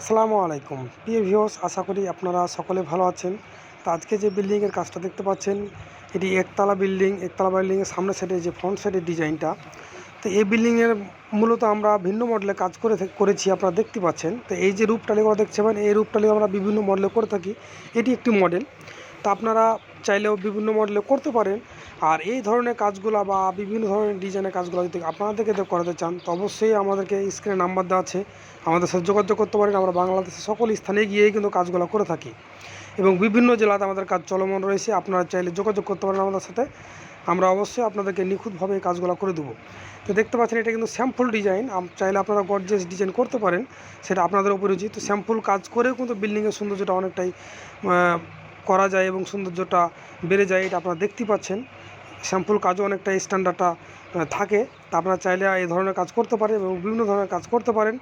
আসসালামু আলাইকুম। প্রিয় ভিউস আশা করি আপনারা সকলে ভালো আছেন। তো আজকে যে বিল্ডিংয়ের কাজটা দেখতে পাচ্ছেন, এটি একতলা বিল্ডিং একতলা বিল্ডিংয়ের সামনের সাইডে যে ফ্রন্ট সাইডের ডিজাইনটা। তো এই বিল্ডিংয়ের মূলত আমরা ভিন্ন মডেলে কাজ করে করেছি, আপনারা দেখতে পাচ্ছেন। তো এই যে রূপটালিগুলো দেখতে পান এই রূপটালি আমরা বিভিন্ন মডেলে করে থাকি। এটি একটি মডেল তা আপনারা চাইলেও বিভিন্ন মডেলে করতে পারেন। আর এই ধরনের কাজগুলো বা বিভিন্ন ধরনের ডিজাইনের কাজগুলো যদি আপনাদেরকে করাতে চান, তো অবশ্যই আমাদেরকে স্ক্রিনে নাম্বার দেওয়া আছে। আমাদের সাথে যোগাযোগ করতে পারেন। আমরা বাংলাদেশের সকল স্থানে গিয়েই কিন্তু কাজগুলো করে থাকি। এবং বিভিন্ন জেলাতে আমাদের কাজ চলমান রয়েছে। আপনারা চাইলে যোগাযোগ করতে পারেন আমাদের সাথে। আমরা অবশ্যই আপনাদেরকে নিখুঁতভাবে এই কাজগুলো করে দেবো। তো দেখতে পাচ্ছেন, এটা কিন্তু স্যাম্পল ডিজাইন চাইলে আপনারা গর্জেস ডিজাইন করতে পারেন। সেটা আপনাদের উপর উচিত তো স্যাম্পল কাজ করেও কিন্তু বিল্ডিংয়ের সৌন্দর্যটা অনেকটাই করা যায় এবং সৌন্দর্যটা বেড়ে যায়, এটা আপনারা দেখতে পাচ্ছেন। স্যাম্পল কাজও অনেকটা স্ট্যান্ডার্ডটা থাকে। তা আপনারা চাইলে এই ধরনের কাজ করতে পারেন এবং বিভিন্ন ধরনের কাজ করতে পারেন।